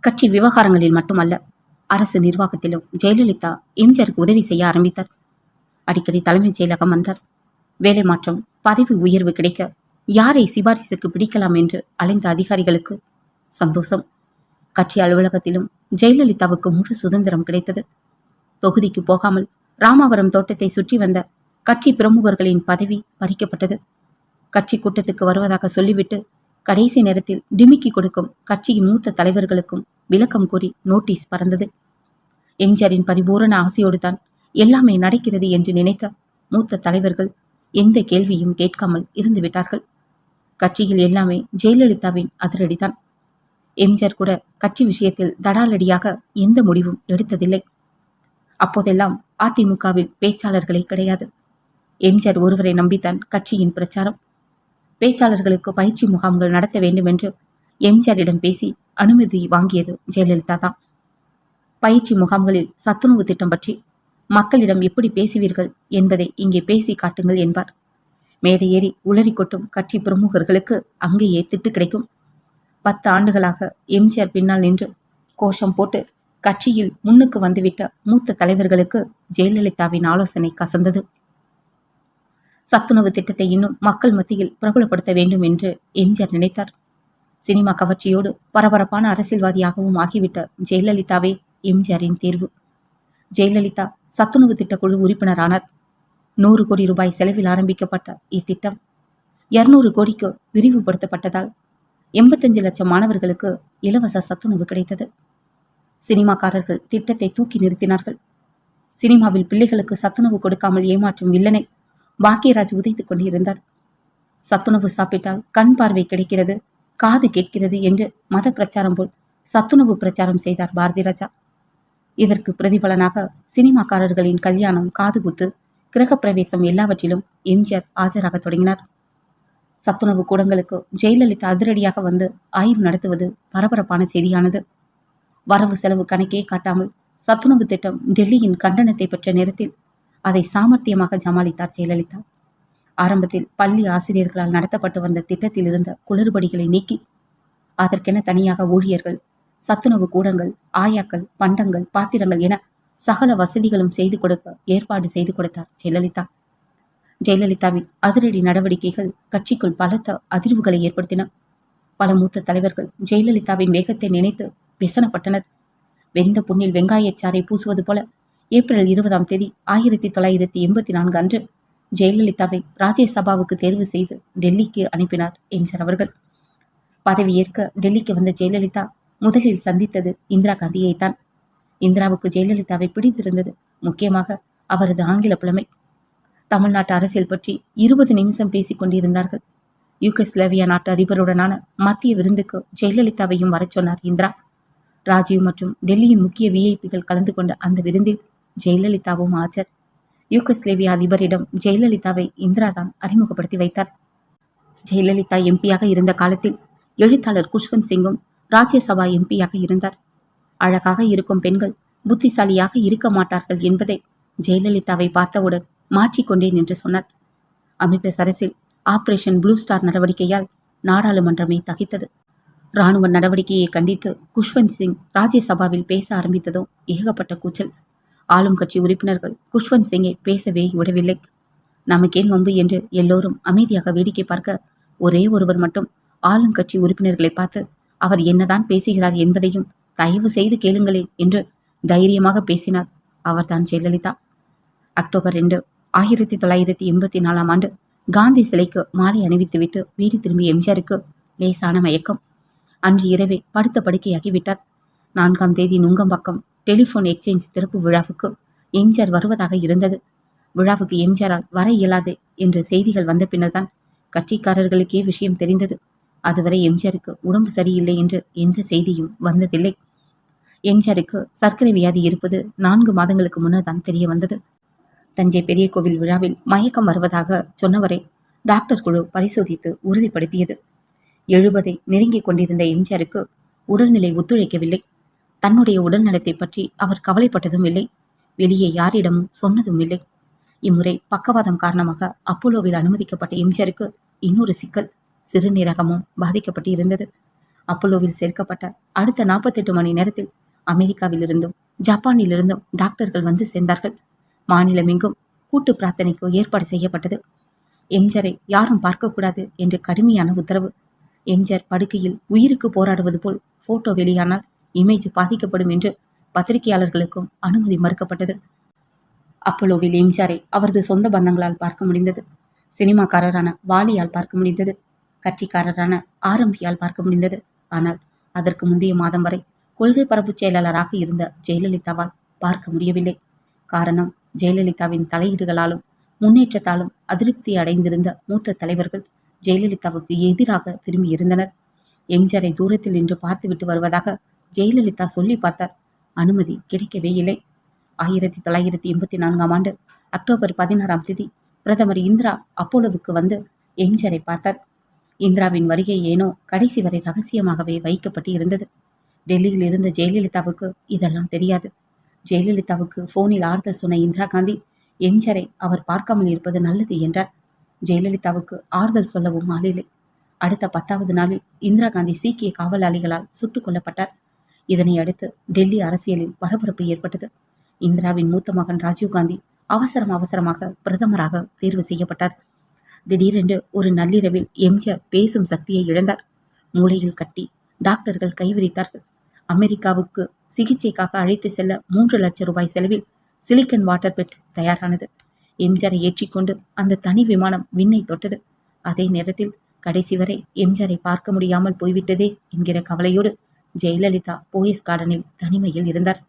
கட்சி விவகாரங்களில் மட்டுமல்ல அரசு நிர்வாகத்திலும் ஜெயலலிதா எம்ஜிஆருக்கு உதவி செய்ய ஆரம்பித்தார். அடிக்கடி தலைமைச் செயலகம் வந்தார். வேலை மாற்றம் பதவி உயர்வு கிடைக்க யாரை சிபாரிசுக்கு பிடிக்கலாம் என்று அலைந்த அதிகாரிகளுக்கு சந்தோஷம். கட்சி அலுவலகத்திலும் ஜெயலலிதாவுக்கு முழு சுதந்திரம் கிடைத்தது. தொகுதிக்கு போகாமல் ராமாவரம் தோட்டத்தை சுற்றி வந்த கட்சி பிரமுகர்களின் பதவி பறிக்கப்பட்டது. கட்சி கூட்டத்துக்கு வருவதாக சொல்லிவிட்டு கடைசி நேரத்தில் டிமிக்கி கொடுக்கும் கட்சியின் மூத்த தலைவர்களுக்கும் விளக்கம் கூறி நோட்டீஸ் பறந்தது. எம்ஜிஆரின் பரிபூரண ஆசையோடு தான் எல்லாமே நடக்கிறது என்று நினைத்த மூத்த தலைவர்கள் எந்த கேள்வியும் கேட்காமல் இருந்து விட்டார்கள். கட்சியில் எல்லாமே ஜெயலலிதாவின் அதிரடிதான். எம்ஜிஆர் கூட கட்சி விஷயத்தில் தடாலடியாக எந்த முடிவும் எடுத்ததில்லை. அப்போதெல்லாம் அதிமுகவில் பேச்சாளர்களே கிடையாது. எம்ஜிஆர் ஒருவரை நம்பித்தான் கட்சியின் பிரச்சாரம். பேச்சாளர்களுக்கு பயிற்சி முகாம்கள் நடத்த வேண்டும் என்று எம்ஜிஆரிடம் பேசி அனுமதி வாங்கியது ஜெயலலிதா தான் பயிற்சி முகாம்களில் சத்துணவு திட்டம் பற்றி மக்களிடம் எப்படி பேசுவீர்கள் என்பதை இங்கே பேசி காட்டுங்கள் என்பார். மேடை ஏறி உளறி கொட்டும் கட்சி பிரமுகர்களுக்கு அங்கேயே திட்டு கிடைக்கும். பத்து ஆண்டுகளாக எம்ஜிஆர் பின்னால் நின்று கோஷம் போட்டு கட்சியில் முன்னுக்கு வந்துவிட்ட மூத்த தலைவர்களுக்கு ஜெயலலிதாவின் ஆலோசனை கசந்தது. சத்துணவு திட்டத்தை இன்னும் மக்கள் மத்தியில் பிரபலப்படுத்த வேண்டும் என்று எம்ஜிஆர் நினைத்தார். சினிமா கவர்ச்சியோடு பரபரப்பான அரசியல்வாதியாகவும் ஆகிவிட்ட ஜெயலலிதாவே எம்ஜிஆரின் தேர்வு. ஜெயலலிதா சத்துணவு திட்ட குழு உறுப்பினரானார். நூறு கோடி ரூபாய் செலவில் ஆரம்பிக்கப்பட்ட இத்திட்டம் இருநூறு கோடிக்கு விரிவுபடுத்தப்பட்டதால் எண்பத்தஞ்சு லட்சம் மாணவர்களுக்கு இலவச சத்துணவு கிடைத்தது. சினிமாக்காரர்கள் திட்டத்தை தூக்கி நிறுத்தினார்கள். சினிமாவில் பிள்ளைகளுக்கு சத்துணவு கொடுக்காமல் ஏமாற்றும் வில்லனை பாக்கியராஜ் உதைத்துக் கொண்டிருந்தார். சத்துணவு சாப்பிட்டால் கண் பார்வை கிடைக்கிறது காது கேட்கிறது என்று மத பிரச்சாரம் போல் சத்துணவு பிரச்சாரம் செய்தார் பாரதி ராஜா இதற்கு பிரதிபலனாக சினிமாக்காரர்களின் கல்யாணம் காதுகுத்து கிரகப்பிரவேசம் எல்லாவற்றிலும் எம்ஜிஆர் ஆஜராக தொடங்கினார். சத்துணவு கூடங்களுக்கு ஜெயலலிதா அதிரடியாக வந்து ஆய்வு நடத்துவது பரபரப்பான செய்தியானது. வரவு செலவு கணக்கே காட்டாமல் சத்துணவு திட்டம் டெல்லியின் கண்டனத்தை பெற்ற நேரத்தில் அதை சாமர்த்தியமாக ஜமாளித்தார் ஜெயலலிதா. ஆரம்பத்தில் பள்ளி ஆசிரியர்களால் நடத்தப்பட்டு வந்த திட்டத்தில் இருந்த குளறுபடிகளை நீக்கி அதற்கென தனியாக ஊழியர்கள் சத்துணவு கூடங்கள் ஆயாக்கள் பண்டங்கள் பாத்திரங்கள் என சகல வசதிகளும் செய்து கொடுக்க ஏற்பாடு செய்து கொடுத்தார் ஜெயலலிதா. ஜெயலலிதாவின் அதிரடி நடவடிக்கைகள் கட்சிக்குள் பலத்த அதிர்வுகளை ஏற்படுத்தின. பல மூத்த தலைவர்கள் ஜெயலலிதாவின் வேகத்தை நினைத்து விசனப்பட்டனர். வெந்த புண்ணில் வெங்காயச்சாறை பூசுவது போல ஏப்ரல் இருபதாம் தேதி ஆயிரத்தி தொள்ளாயிரத்தி எண்பத்தி நான்கு அன்று ஜெயலலிதாவை ராஜ்யசபாவுக்கு தேர்வு செய்து டெல்லிக்கு அனுப்பினார் எம்ஜிஆர் அவர்கள். பதவியேற்க டெல்லிக்கு வந்த ஜெயலலிதா முதலில் சந்தித்தது இந்திரா காந்தியை தான் இந்திராவுக்கு ஜெயலலிதாவை பிடித்திருந்தது முக்கியமாக அவரது ஆங்கில புலமை. தமிழ்நாட்டு அரசியல் பற்றி இருபது நிமிஷம் பேசிக் கொண்டிருந்தார்கள். யூகஸ்லேவியா நாட்டு அதிபருடனான மத்திய விருந்துக்கு ஜெயலலிதாவையும் வரச் சொன்னார் இந்திரா. ராஜீவ் மற்றும் டெல்லியின் முக்கிய விஐபிகள் கலந்து கொண்ட அந்த விருந்தில் ஜெயலலிதாவும் ஆஜர். யூகஸ்லேவியா அதிபரிடம் ஜெயலலிதாவை இந்திரா தான் அறிமுகப்படுத்தி வைத்தார். ஜெயலலிதா எம்பியாக இருந்த காலத்தில் எழுத்தாளர் குஷ்வந்த் சிங்கும் ராஜ்யசபா எம்பியாக இருந்தார். அழகாக இருக்கும் பெண்கள் புத்திசாலியாக இருக்க மாட்டார்கள் என்பதை ஜெயலலிதாவை பார்த்தவுடன் மாற்றிக்கொண்டேன் என்று சொன்னார். அமிர்தசரஸில் ஆபரேஷன் ப்ளூ ஸ்டார் நடவடிக்கையால் நாடாளுமன்றமே தகித்தது. ராணுவ நடவடிக்கையை கண்டித்து குஷ்வந்த் சிங் ராஜ்யசபாவில் பேச ஆரம்பித்ததும் ஏகப்பட்ட கூச்சல். ஆளும் கட்சி உறுப்பினர்கள் குஷ்வந்த் சிங்கை பேசவே விடவில்லை. நமக்கேன் வம்பு என்று எல்லோரும் அமைதியாக வேடிக்கை பார்க்க ஒரே ஒருவர் மட்டும் ஆளுங்கட்சி உறுப்பினர்களை பார்த்து அவர் என்னதான் பேசுகிறார் என்பதையும் தயவு செய்து கேளுங்களேன் என்று தைரியமாக பேசினார். அவர்தான் ஜெயலலிதா. அக்டோபர் ரெண்டு ஆயிரத்தி தொள்ளாயிரத்தி எண்பத்தி நாலாம் ஆண்டு காந்தி சிலைக்கு மாலை அணிவித்துவிட்டு வீடு திரும்பிய எம்ஜிஆருக்கு லேசான மயக்கம். அன்று இரவே படுத்த படுக்கையாகிவிட்டார் நான்காம் தேதி நுங்கம்பாக்கம் டெலிஃபோன் எக்ஸ்சேஞ்ச் திறப்பு விழாவுக்கு எம்ஜிஆர் வருவதாக இருந்தது. விழாவுக்கு எம்ஜிஆரால் வர இயலாது என்ற செய்திகள் வந்த பின்னர்தான் கட்சிக்காரர்களுக்கே விஷயம் தெரிந்தது. அதுவரை எம்ஜிஆருக்கு உடம்பு சரியில்லை என்று எந்த செய்தியும் வந்ததில்லை. எம்ஜிஆருக்கு சர்க்கரை வியாதி இருப்பது நான்கு மாதங்களுக்கு முன்னர் தான் தெரிய வந்தது. தஞ்சை பெரிய கோவில் விழாவில் மயக்கம் வருவதாக சொன்னவரை டாக்டர் குழு பரிசோதித்து உறுதிப்படுத்தியது. எழுபதை நெருங்கிக் கொண்டிருந்த எம்ஜிஆருக்கு உடல்நிலை ஒத்துழைக்கவில்லை. தன்னுடைய உடல்நலத்தை பற்றி அவர் கவலைப்பட்டதும் இல்லை. வெளியே யாரிடமும் சொன்னதும் இல்லை. இம்முறை பக்கவாதம் காரணமாக அப்போலோவில் அனுமதிக்கப்பட்ட எம்ஜிஆருக்கு இன்னொரு சிக்கல் சிறுநீரகமும் பாதிக்கப்பட்டு இருந்தது. அப்போலோவில் சேர்க்கப்பட்ட அடுத்த நாற்பத்தெட்டு மணி நேரத்தில் அமெரிக்காவிலிருந்தும் ஜப்பானிலிருந்தும் டாக்டர்கள் வந்து சேர்ந்தார்கள். மாநிலம் எங்கும் கூட்டு பிரார்த்தனைக்கு ஏற்பாடு செய்யப்பட்டது. எம்ஜரை யாரும் பார்க்கக்கூடாது என்று கடுமையான உத்தரவு. எம்ஜர் படுக்கையில் உயிருக்கு போராடுவது போல் போட்டோ வெளியானால் இமேஜ் பாதிக்கப்படும் என்று பத்திரிகையாளர்களுக்கும் அனுமதி மறுக்கப்பட்டது. அப்போலோவில் எம்ஜாரை அவரது சொந்த பந்தங்களால் பார்க்க முடிந்தது. சினிமாக்காரரான வாலியால் பார்க்க முடிந்தது. கட்சிக்காரரான ஆரம்பியால் பார்க்க முடிந்தது. ஆனால் அதற்கு முந்தைய மாதம் வரை கொள்கை பரப்புச் செயலாளராக இருந்த ஜெயலலிதாவால் பார்க்க முடியவில்லை. காரணம் ஜெயலலிதாவின் தலையீடுகளாலும் முன்னேற்றத்தாலும் அதிருப்தி அடைந்திருந்த மூத்த தலைவர்கள் ஜெயலலிதாவுக்கு எதிராக திரும்பியிருந்தனர். எம்ஜிஆரை தூரத்தில் நின்று பார்த்துவிட்டு வருவதாக ஜெயலலிதா சொல்லி பார்த்தார். அனுமதி கிடைக்கவே இல்லை. ஆயிரத்தி தொள்ளாயிரத்தி எண்பத்தி நான்காம் ஆண்டு அக்டோபர் பதினாறாம் தேதி பிரதமர் இந்திரா அப்போலோவுக்கு வந்து எம்ஜிஆரை பார்த்தார். இந்திராவின் வருகை ஏனோ கடைசி வரை ரகசியமாகவே வைக்கப்பட்டு இருந்தது. டெல்லியில் இருந்த ஜெயலலிதாவுக்கு இதெல்லாம் தெரியாது. ஜெயலலிதாவுக்கு போனில் ஆறுதல் சொன்ன இந்திரா காந்தி எம்ஜிஆரை அவர் பார்க்காமல் இருப்பது நல்லது என்றார். ஜெயலலிதாவுக்கு ஆறுதல் சொல்லவும் ஆளில்லை. அடுத்த பத்தாவது நாளில் இந்திரா காந்தி சீக்கிய காவலாளிகளால் சுட்டுக் கொல்லப்பட்டார். இதனை அடுத்து டெல்லி அரசியலில் பரபரப்பு ஏற்பட்டது. இந்திராவின் மூத்த மகன் ராஜீவ்காந்தி அவசரம் அவசரமாக பிரதமராக தேர்வு செய்யப்பட்டார். திடீரென்று ஒரு நள்ளிரவில் எம்ஜிஆர் பேசும் சக்தியை இழந்தார். மூளையில் கட்டி டாக்டர்கள் கைவிரித்தார்கள். அமெரிக்காவுக்கு சிகிச்சைக்காக அழைத்து செல்ல மூன்று லட்சம் ரூபாய் செலவில் சிலிக்கன் வாட்டர் பெட் தயாரானது. எம்ஜிஆரை ஏற்றிக்கொண்டு அந்த தனி விமானம் விண்ணை தொட்டது. அதே நேரத்தில் கடைசி வரை எம்ஜிஆரை பார்க்க முடியாமல் போய்விட்டதே என்கிற கவலையோடு ஜெயலலிதா போயஸ் கார்டனில் தனிமையில் இருந்தார்.